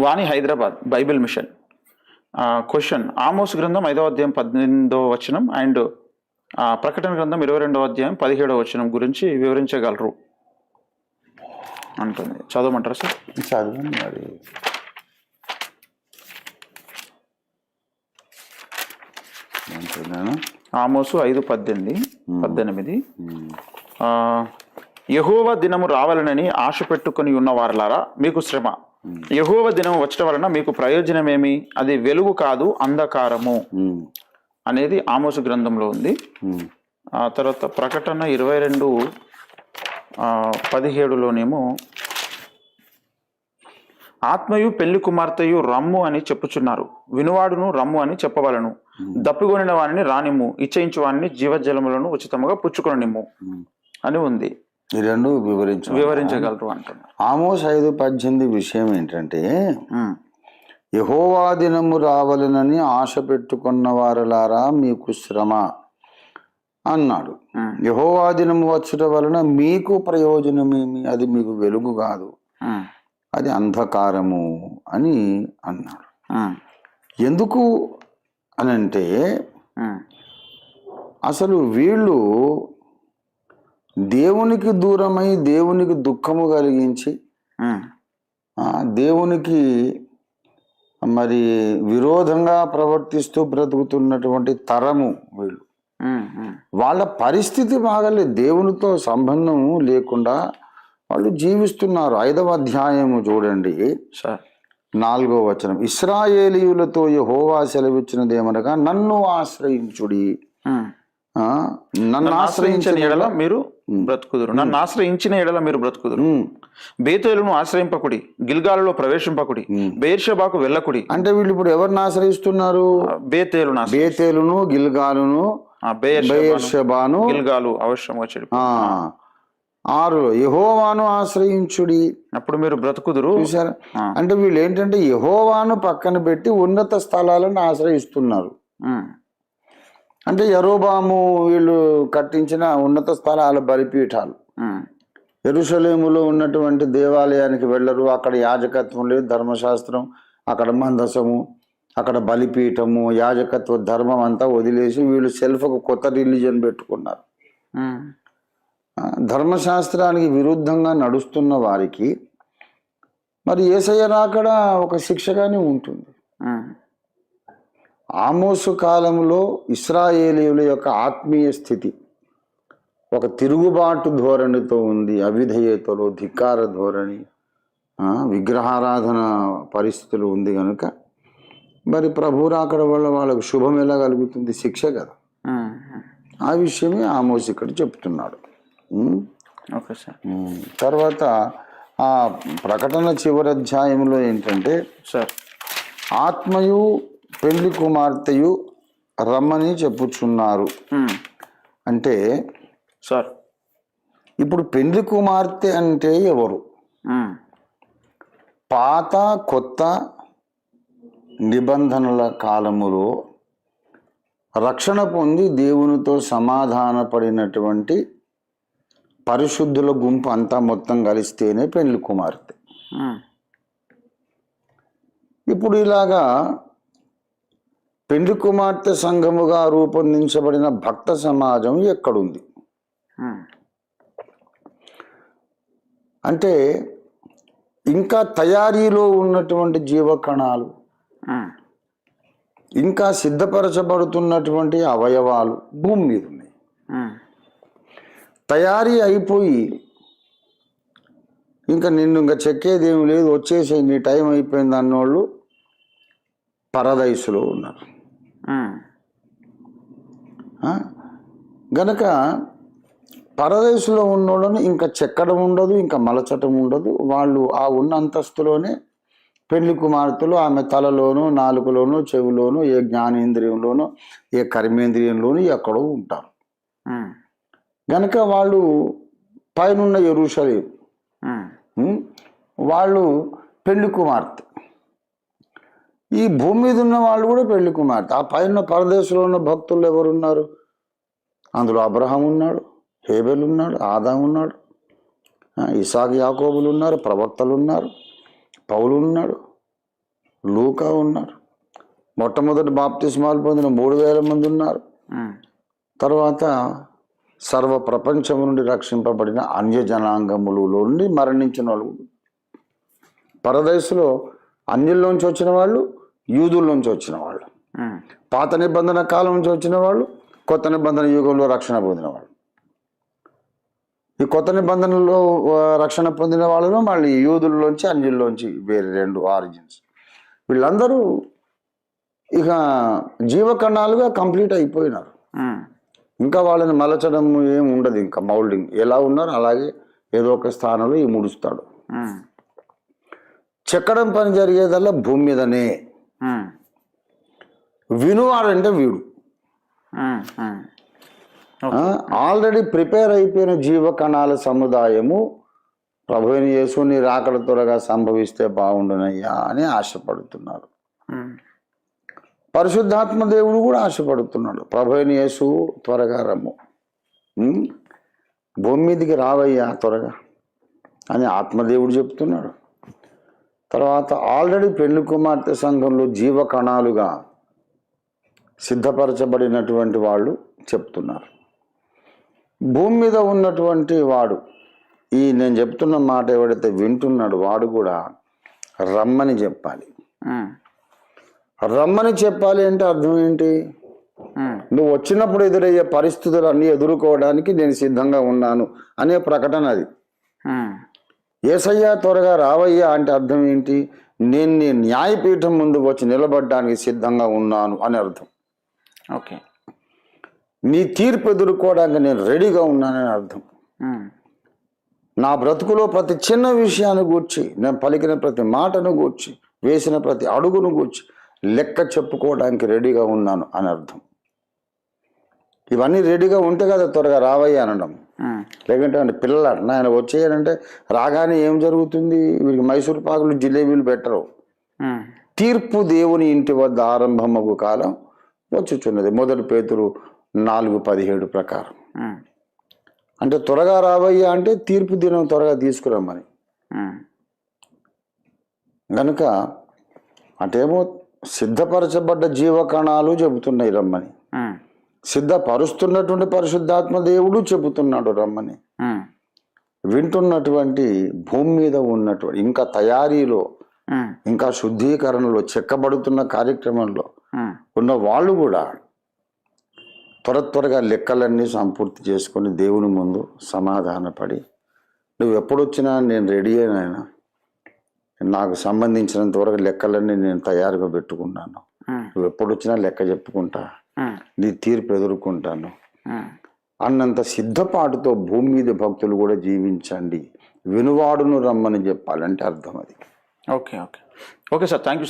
Vani Hyderabad Bible mission. Question. Amos గ్రంథం ఐదవ అధ్యాయం పద్దెనిమిదవ వచనం అండ్ ప్రకటన గ్రంథం ఇరవై రెండవ అధ్యాయం పదిహేడవ వచనం గురించి వివరించగలరు. అంటుంది. చదవమంటారా సార్? చదవండి మరి. ఆమోసు ఐదు పద్దెనిమిది పద్దెనిమిది. యెహోవ దినము రావాలనని ఆశ పెట్టుకొని ఉన్న వారలారా మీకు శ్రమ. యెహోవ దినం వచ్చటం వలన మీకు ప్రయోజనమేమి? అది వెలుగు కాదు అంధకారము. అనేది ఆమోసు గ్రంథంలో ఉంది. ఆ తర్వాత ప్రకటన ఇరవై రెండు పదిహేడులోనేమో ఆత్మయు పెళ్ళి కుమార్తెయు రమ్ము అని చెప్పుచున్నారు. వినువాడును రమ్ము అని చెప్పవలను. దప్పికొనిన వానిని రానిమ్ము. ఇచ్చయించు వానిని జీవజలములను ఉచితముగా పుచ్చుకొనిమ్ము. అని ఉంది. ఈ రెండు వివరించు వివరించగలరు అంటున్నారు. ఆమోస్ ఐదు పద్దెనిమిది విషయం ఏంటంటే యహోవా దినము రావలనని ఆశ పెట్టుకున్న వారలారా మీకు శ్రమ అన్నాడు. యహోవా దినము వచ్చుట వలన మీకు ప్రయోజనమేమి? అది మీకు వెలుగు కాదు. అది అంధకారము అని అన్నాడు. ఎందుకు అనంటే అసలు వీళ్ళు దేవునికి దూరమై దేవునికి దుఃఖము కలిగించి దేవునికి మరి విరోధంగా ప్రవర్తిస్తూ బ్రతుకుతున్నటువంటి తరము వీళ్ళు. వాళ్ళ పరిస్థితి బాగలేదు. దేవునితో సంబంధం లేకుండా వాళ్ళు జీవిస్తున్నారు. ఐదవ అధ్యాయము చూడండి. నాలుగో వచనం. ఇస్రాయేలీయులతో యెహోవా సెలవిచ్చినది ఏమనగా నన్ను ఆశ్రయించుడి. నన్ను ఆశ్రయించిన మీరు బ్రతుకుదురు. నన్ను ఆశ్రయించిన ఎడల మీరు బ్రతుకుదురు. బేతేలును ఆశ్రయింపకుడి గిల్గాలలో ప్రవేశింపకుడి బేర్షబాకు వెళ్ళకుడి. అంటే వీళ్ళు ఇప్పుడు ఎవరిని ఆశ్రయిస్తున్నారు? బేతేలు బేతేలును గిల్గాలును బెయర్షబాను గిల్గాలు అవశ్యంగా చెడు ఆరు యహోవాను ఆశ్రయించుడి. అప్పుడు మీరు బ్రతుకుదురు. చూసారా. అంటే వీళ్ళు ఏంటంటే యహోవాను పక్కన పెట్టి ఉన్నత స్థలాలను ఆశ్రయిస్తున్నారు. అంటే యరోబాము వీళ్ళు కట్టించిన ఉన్నత స్థలాల బలిపీఠాలు. ఉమ్, ఎరుసలేములో ఉన్నటువంటి దేవాలయానికి వెళ్ళరు. అక్కడ యాజకత్వం లేదు ధర్మశాస్త్రం అక్కడ మందసము అక్కడ బలిపీఠము యాజకత్వ ధర్మం అంతా వదిలేసి వీళ్ళు సెల్ఫ్కు కొత్త రిలీజన్ పెట్టుకున్నారు. ధర్మశాస్త్రానికి విరుద్ధంగా నడుస్తున్న వారికి మరి ఏసయ్య రాకడ ఒక శిక్షగానే ఉంటుంది. ఆమోసు కాలంలో ఇస్రాయేలీయుల యొక్క ఆత్మీయ స్థితి ఒక తిరుగుబాటు ధోరణితో ఉంది అవిధేయతలో ధిక్కార ధోరణి విగ్రహారాధన పరిస్థితులు ఉంది కనుక మరి ప్రభు రాకడ వల్ల వాళ్ళకు శుభం ఎలా కలుగుతుంది శిక్ష కదా. ఆ విషయమే ఆమోస్ ఇక్కడ చెప్తున్నాడు? Okay sir. తర్వాత ఆ ప్రకటన చివరి అధ్యాయంలో ఏంటంటే సార్ ఆత్మయు పెళ్ళి కుమార్తెయు రమ్మని చెప్పుచున్నారు. అంటే సార్. ఇప్పుడు పెళ్ళి కుమార్తె అంటే ఎవరు? పాత కొత్త నిబంధనల కాలములో రక్షణ పొంది దేవునితో సమాధాన పడినటువంటి పరిశుద్ధుల గుంపు అంతా మొత్తం కలిస్తేనే పెళ్ళి కుమార్తె ఇప్పుడు ఇలాగా పెళ్ళి కుమార్తె సంఘముగా రూపొందించబడిన భక్త సమాజం ఎక్కడుంది? అంటే ఇంకా తయారీలో ఉన్నటువంటి జీవకణాలు ఇంకా సిద్ధపరచబడుతున్నటువంటి అవయవాలు భూమి మీద ఉన్నాయి. తయారీ అయిపోయి ఇంకా నిన్ను ఇంకా చెక్కేది ఏమి లేదు వచ్చేసి నీ టైం అయిపోయింది అన్నోళ్ళు పరదైసులో ఉన్నారు? గనక పరదేశంలో ఉన్నోళ్ళని ఇంకా చెక్కడం ఉండదు ఇంకా మలచటం ఉండదు. వాళ్ళు ఆ ఉన్న అంతస్తులోనే పెళ్ళి కుమార్తెలు ఆమె తలలోనూ నాలుకలోనూ చెవిలోనూ ఏ జ్ఞానేంద్రియంలోనూ ఏ కర్మేంద్రియంలోనూ ఎక్కడో ఉంటారు. గనక వాళ్ళు పైనున్న ఎరుషలేం ఉమ్, ఉం? వాళ్ళు పెళ్ళి కుమార్తె. ఈ భూమి మీద ఉన్న వాళ్ళు కూడా పెళ్ళి కుమార్తె. ఆ పైన పరదేశంలో ఉన్న భక్తులు ఎవరున్నారు? అందులో అబ్రహాం ఉన్నాడు హేబెల్ ఉన్నాడు ఆదాం ఉన్నాడు ఇసాక్ యాకోబులు ఉన్నారు ప్రవక్తలు ఉన్నారు పౌలు ఉన్నాడు లూకా ఉన్నారు. మొట్టమొదటి బాప్తిస్మాలు పొందిన మూడు వేల మంది ఉన్నారు. తర్వాత సర్వ ప్రపంచం నుండి రక్షింపబడిన అన్య జనాంగములలో నుండి మరణించిన వాళ్ళు. పరదేశంలో అన్యుల్లోంచి వచ్చిన వాళ్ళు యూదుల్లోంచి వచ్చిన వాళ్ళు పాత నిబంధన కాలం నుంచి వచ్చిన వాళ్ళు కొత్త నిబంధన యుగంలో రక్షణ పొందిన వాళ్ళు. ఈ కొత్త నిబంధనలో రక్షణ పొందిన వాళ్ళలో మళ్ళీ యూదుల్లోంచి అన్యుల్లోంచి వేరే రెండు ఆరిజిన్స్. వీళ్ళందరూ ఇక జీవకణాలుగా కంప్లీట్ అయిపోయినారు. ఇంకా వాళ్ళని మలచడం ఏం ఉండదు ఇంకా మౌల్డింగ్. ఎలా ఉన్నారో అలాగే ఏదో ఒక స్థానంలో ఈ ముడుస్తాడు. చెక్కడం పని జరిగేదల్లా భూమి మీదనే. ఉమ్, వినువాడంటే వీడు. ఆల్రెడీ ప్రిపేర్ అయిపోయిన జీవకణాల సముదాయము ప్రభుని యేసుని రాకడ త్వరగా సంభవిస్తే బాగుండునయ్యా అని ఆశపడుతున్నారు. పరిశుద్ధాత్మ దేవుడు కూడా ఆశపడుతున్నాడు. ప్రభుని యేసు త్వరగా రమ్ము? భూమి మీదకి రావయ్యా త్వరగా అని ఆత్మదేవుడు చెప్తున్నాడు. తర్వాత ఆల్రెడీ పెళ్ళి కుమార్తె సంఘంలో జీవ కణాలుగా సిద్ధపరచబడినటువంటి వాళ్ళు చెప్తున్నారు. భూమి మీద ఉన్నటువంటి వాడు ఈ నేను చెప్తున్న మాట ఎవడైతే వింటున్నాడు వాడు కూడా రమ్మని చెప్పాలి. రమ్మని చెప్పాలి అంటే అర్థం ఏంటి? నువ్వు వచ్చినప్పుడు ఎదురయ్యే పరిస్థితులన్నీ ఎదుర్కోవడానికి నేను సిద్ధంగా ఉన్నాను అనే ప్రకటన అది. ఏసయ్యా త్వరగా రావయ్యా అంటే అర్థం ఏంటి? నేను నీ న్యాయపీఠం ముందు వచ్చి నిలబడడానికి సిద్ధంగా ఉన్నాను అని అర్థం. ఓకే. నీ తీర్పు ఎదుర్కోవడానికి నేను రెడీగా ఉన్నానని అర్థం. నా బ్రతుకులో ప్రతి చిన్న విషయాన్ని గూర్చి నేను పలికిన ప్రతి మాటను గూర్చి వేసిన ప్రతి అడుగును గూర్చి లెక్క చెప్పుకోవడానికి రెడీగా ఉన్నాను అని అర్థం. ఇవన్నీ రెడీగా ఉంటే కదా త్వరగా రావయ్యా అనడం లేకుంటే అంటే పిల్లలు అంటున్నా ఆయన వచ్చేయాలంటే రాగానే ఏం జరుగుతుంది? వీరికి మైసూరు పాకులు జిలేబీలు పెట్టరు. తీర్పు దేవుని ఇంటి వద్ద ఆరంభమగు కాలం వచ్చుచున్నది. మొదటి పేతురు నాలుగు పదిహేడు ప్రకారం. అంటే త్వరగా రావయ్యా అంటే తీర్పు దినం త్వరగా తీసుకురమ్మని. గనుక అటేమో సిద్ధపరచబడ్డ జీవకణాలు చెబుతున్నాయి రమ్మని. సిద్ధపరుస్తున్నటువంటి పరిశుద్ధాత్మ దేవుడు చెబుతున్నాడు రమ్మని. వింటున్నటువంటి భూమి మీద ఉన్నటువంటి ఇంకా తయారీలో ఇంకా శుద్ధీకరణలో చెక్కబడుతున్న కార్యక్రమంలో ఉన్న వాళ్ళు కూడా త్వర త్వరగా లెక్కలన్నీ సంపూర్తి చేసుకొని దేవుని ముందు సమాధానపడి నువ్వు ఎప్పుడొచ్చినా నేను రెడీ అయినా నాకు సంబంధించినంత వరకు లెక్కలన్నీ నేను తయారుగా పెట్టుకున్నాను. నువ్వు ఎప్పుడొచ్చినా లెక్క చెప్పుకుంటా. నీ తీర్పు ఎదుర్కొంటాను. అన్నంత సిద్ధపాటుతో భూమి మీద భక్తులు కూడా జీవించండి. వినువాడును రమ్మని చెప్పాలంటే అర్థం అది. Okay okay. Okay sir thank you sir.